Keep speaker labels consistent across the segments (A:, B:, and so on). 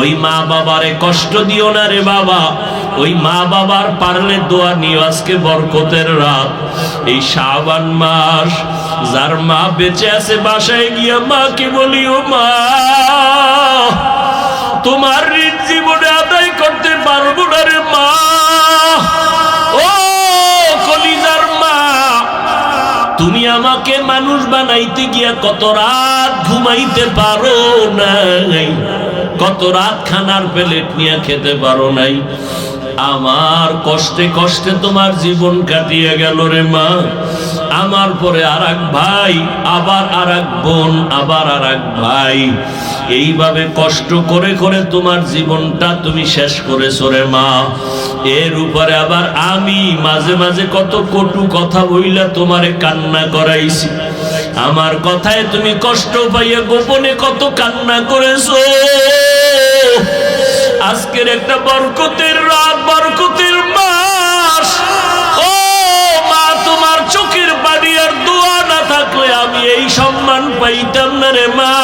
A: ওই মা বাবারে কষ্ট দিও না রে বাবা। ওই মা বাবার পারলে দোয়া নিও আজকে বরকতের রাত। এই শাবান মাস, যার মা বেঁচে আছে বাসায় গিয়া মাকে বলিও মা, তোমার ঋণ জীবনে আদায় করতে পারব না রে মা। ও কলিজার মা, তুমি আমাকে মানুষ বানাইতে গিয়া কত রাত ঘুমাইতে পারো নাই? কত রাত খানার প্লেট নিয়ে খেতে পারো নাই। আমার কষ্টে কষ্টে তোমার জীবন কাটিয়ে গেল রে মা। আমার পরে আর ভাই, আবার আর বোন, আবার আর ভাই। এইভাবে কষ্ট করে করে তোমার জীবনটা তুমি শেষ করেছ রে মা। এর উপরে আবার আমি মাঝে মাঝে কত কটু কথা বইলা তোমারে কান্না করাইছি। আমার কথায় তুমি কষ্ট পাইয়া গোপনে কত কান্না করেছ। আজকের একটা বরকতের রাত বরকতের মাস। ও মা, তোমার চোখের পানি আর দোয়া না থাকলে আমি এই সম্মান পাইতাম না রে মা।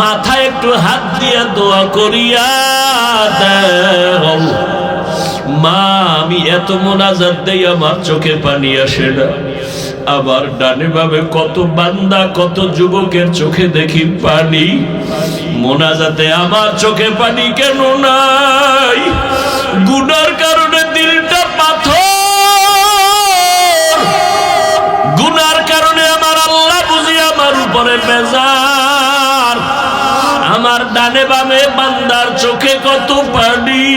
A: মাথায় একটু হাত দিয়া দোয়া করিয়া মা, আমি এত মোনাজাত দেই আমার চোখে পানি আসে না। আবার ডানে ভাবে কত বান্দা, কত যুবকের চোখে দেখি পানি। মোনাজাতে আমার চোখে পানি কেন নাই? গুনার কারণে দিলটা পাথর। গুনার কারণে আমার আল্লাহ বুঝি আমার উপরে বেজার। আমার ডানে বামে বান্দার চোখে কত পানি।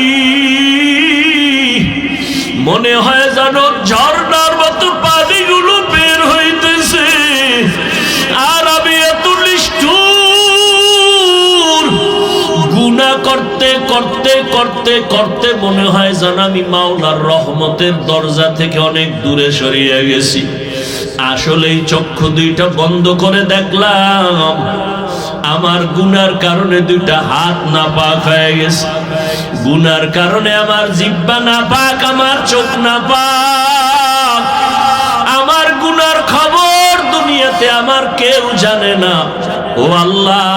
A: মনে হয় যেন ঝর্ণার করতে করতে মনে হয় যেন আমি মাওলার রহমতের দরজা থেকে অনেক দূরে সরিয়ে গেছি। আসলে এই চক্ষু দুইটা বন্ধ করে দেখলাম। আমার গুনার কারণে দুইটা হাত না পাক হয়ে গেছে। গুনার কারণে আমার জিব্বা না পাক আমার চোখ না পাক আমার গুনার খবর দুনিয়াতে আমার কেউ জানে না। ও আল্লাহ,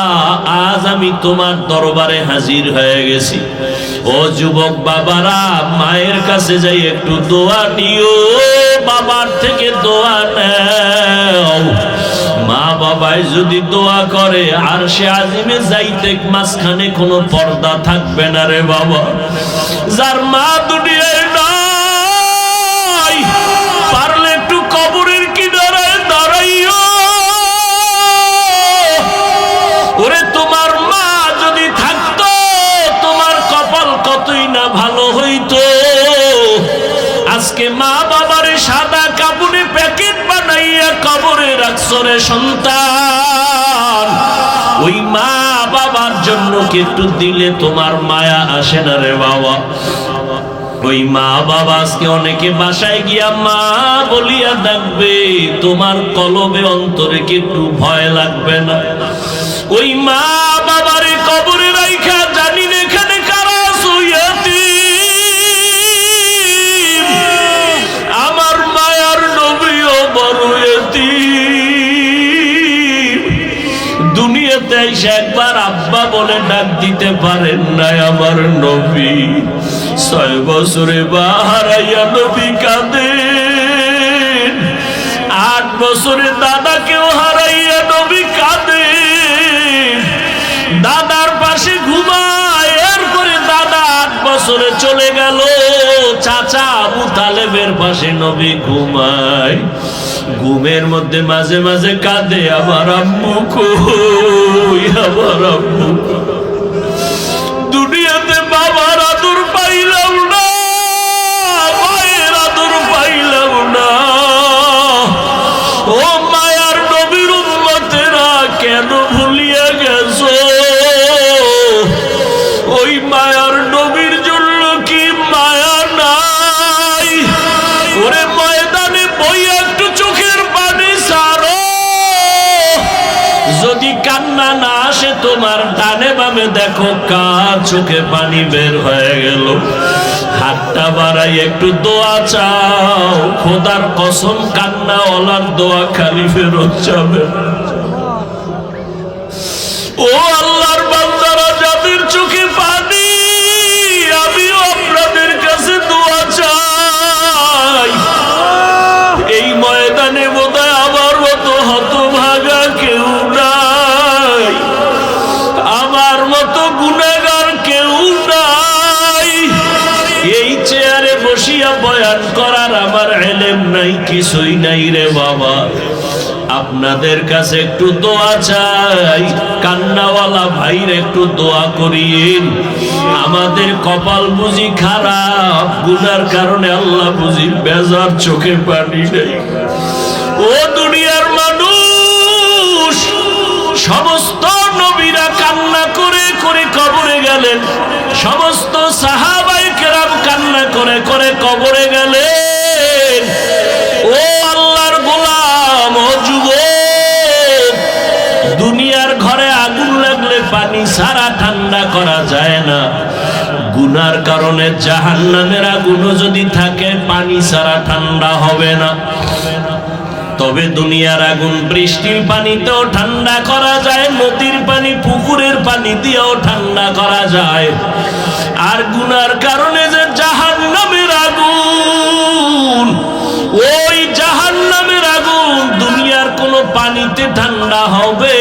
A: আজ আমি তোমার দরবারে হাজির হয়ে গেছি। ও যুবক বাবারা, মায়ের কাছে যাই একটু দোয়া নিও, বাবার থেকে দোয়া নেও। মা বাবাই যদি দোয়া করে, আর সে আজিমে যাইতে মাঝখানে কোনো পর্দা থাকবে না রে বাবা। যার মা দুনিয়ায় নাই কবরে রাখছো রে সন্তান। ওই মা বাবার জন্য কি একটু দিলে তোমার মায়া আসে না রে বাবা? ওই মা বাবা আজকে অনেকে বাসায় গিয়া মা বলিয়া ডাকবে, তোমার কলবে অন্তরে কি একটু ভয় লাগবে না? ওই মা বাবারে কবরে একবার আব্বা বলে ডাক দিতে পারেন নাই আমার নবী। ছয় বছরে বাহারাইয়া নবী কাঁদেন। আট বছরে দাদাকেও হারাইয়া নবী কাঁদেন। দাদার পাশে ঘুমায়, এরপরে দাদা আট বছরে চলে গেল। চাচা আবু তালেবের পাশে নবী ঘুমায়। ঘুমের মধ্যে মাঝে মাঝে কাঁদে আমার আম্মু আমার আম্মু কান্না না আসে তোমার ডানে বামে, দেখো কার চোখে পানি বের হয়ে গেল। হাতটা বাড়াই একটু দোয়া চাও, খোদার কসম কান্না ওলার দোয়া খালি ফেরত যাবে ও সমাধান করার আমার এলেম নাই, কিছুই নাই রে বাবা। আপনাদের কাছে একটু দোয়া চাই, কান্নাওয়ালা ভাইর একটু দোয়া করিয়েন। আমাদের কপাল বুঝি খারাপ, গুনার কারণে আল্লাহ বুঝি বেজার চোখে পানি নেই। ও দুনিয়ার মানুষ, সমস্ত নবীরা কান্না করে করে কবরে গেলেন। সমস্ত সাহাবাই কেরাম কান্না করে করে কবরে গেলেন। ও আল্লাহর গোলাম, ও যুব দুনিয়ার ঘরে আগুন লাগলে পানি সারা ঠান্ডা করা যায় না। গুনার কারণে জাহান নামের আগুনও যদি থাকে, পানি সারা ঠান্ডা হবে না। তবে দুনিয়ার আগুন বৃষ্টির পানিতেও ঠান্ডা করা যায় নদীর পানি, পুকুরের পানি দিয়েও ঠান্ডা করা যায়। আর গুনার কারণে যে জাহান নামের আগুন, ওই জাহান নামের আগুন দুনিয়ার কোনো পানিতে ঠান্ডা হবে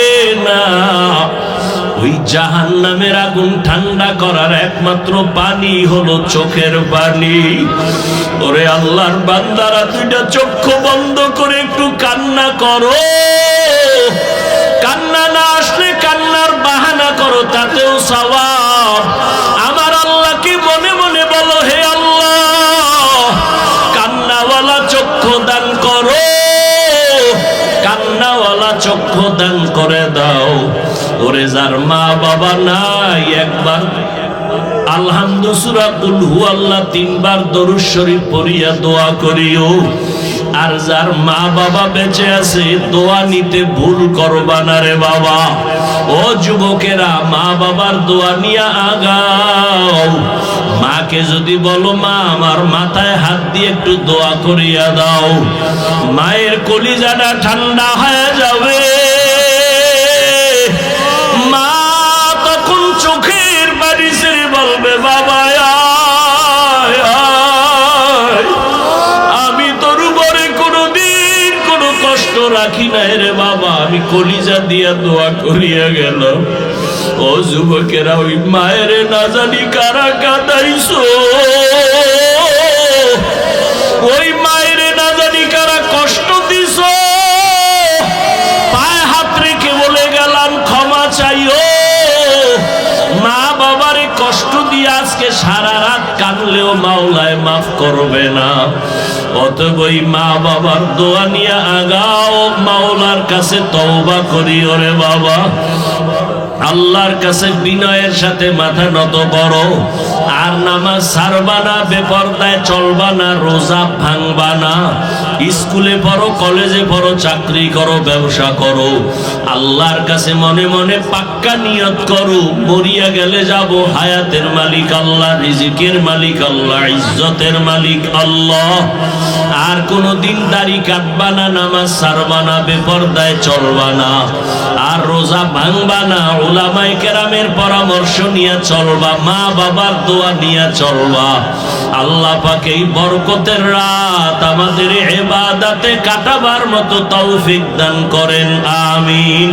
A: না। ওই জাহান নামের আগুন ঠান্ডা করার একমাত্র পানি হলো চোখের পানি। ওরে আল্লাহর বান্দারা, দুইটা চক্ষু বন্ধ করে একটু কান্না করো। কান্না না আসলে দান করে দাও। ওরে যার মা বাবা নাই একবার। তিনবার দরুদ শরীফ পড়িয়া দোয়া করিও। আর যার মা বাবা বেঁচে আছে, দোয়া নিতে ভুল রে বাবা। ও যুবকেরা, মা বাবার দোয়া নিয়ে আগাও। মাকে যদি বলো, মা, আমার মাথায় হাত দিয়ে একটু দোয়া করিয়া দাও। মায়ের কলিজাটা ঠান্ডা হয়ে যাবে। দিয়া দোয়া করিয়া গেল। ও যুবকেরা, ওই মায়ের না জানি কারা কাদাইছো? ওই মায়ের না জানি কারা কষ্ট দিছো? পায়ে হাত রেখে বলে গেলাম, ক্ষমা চাইও। মা বাবারে কষ্ট দিয়ে আজকে সারা রাত কানলেও মাওলায় মাফ করবে না। অতএব ওই মা বাবার দোয়া নিয়ে আগাও মাওলার কাছে তওবা করি ওরে বাবা। আল্লাহর কাছে বিনয়ের সাথে মাথা নত করো। আর নামাজ ছাড়বা না, বেপরদায় চলবা না, রোজা ভাঙবা না। স্কুলে পড়ো, কলেজে পড়ো, চাকরি করো, ব্যবসা করো। আল্লাহর কাছে মনে মনে পাক্কা নিয়ত করো, মরিয়া গেলে যাব, হায়াতের মালিক আল্লাহ, রিজিকের মালিক আল্লাহ, ইজ্জতের মালিক আল্লাহ। আর কোনো দিন দাড়ি কাটবা না, নামাজ ছাড়বা না, বেপরদায় চলবা না। আর রোজা ভাঙবা না ওলামাই কেরামের পরামর্শ নিয়ে চলবা, মা বাবার দোয়া নিয়ে চলবা। আল্লাহ পাকে বরকতের রাত আমাদের এবাদাতে কাটাবার মতো তৌফিক দান করেন, আমিন।